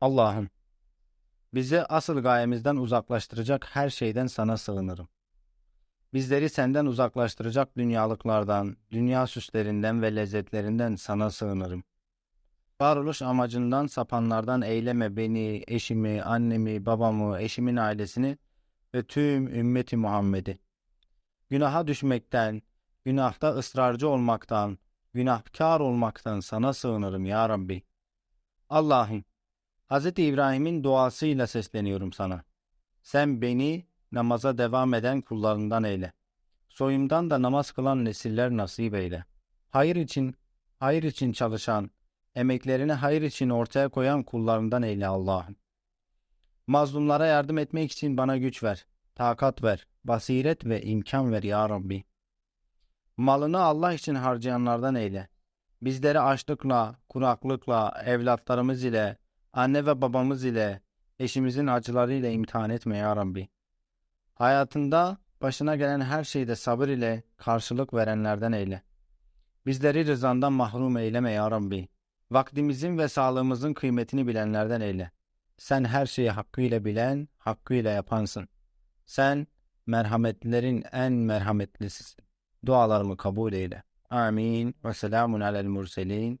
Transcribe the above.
Allah'ım, bizi asıl gayemizden uzaklaştıracak her şeyden sana sığınırım. Bizleri senden uzaklaştıracak dünyalıklardan, dünya süslerinden ve lezzetlerinden sana sığınırım. Varoluş amacından sapanlardan eyleme beni, eşimi, annemi, babamı, eşimin ailesini ve tüm ümmeti Muhammed'i. Günaha düşmekten, günahta ısrarcı olmaktan, günahkar olmaktan sana sığınırım ya Rabbi. Allah'ım, Hz. İbrahim'in duasıyla sesleniyorum sana. Sen beni namaza devam eden kullarından eyle. Soyumdan da namaz kılan nesiller nasip eyle. Hayır için, hayır için çalışan, emeklerini hayır için ortaya koyan kullarından eyle Allah'ım. Mazlumlara yardım etmek için bana güç ver, takat ver, basiret ve imkan ver ya Rabbi. Malını Allah için harcayanlardan eyle. Bizleri açlıkla, kuraklıkla, evlatlarımız ile, anne ve babamız ile, eşimizin acılarıyla imtihan etme ya Rabbi. Hayatında başına gelen her şeyde sabır ile karşılık verenlerden eyle. Bizleri rızandan mahrum eyleme ya Rabbi. Vaktimizin ve sağlığımızın kıymetini bilenlerden eyle. Sen her şeyi hakkıyla bilen, hakkıyla yapansın. Sen merhametlilerin en merhametlisisin. Dualarımı kabul eyle. Amin. Ve selamun alel murselin.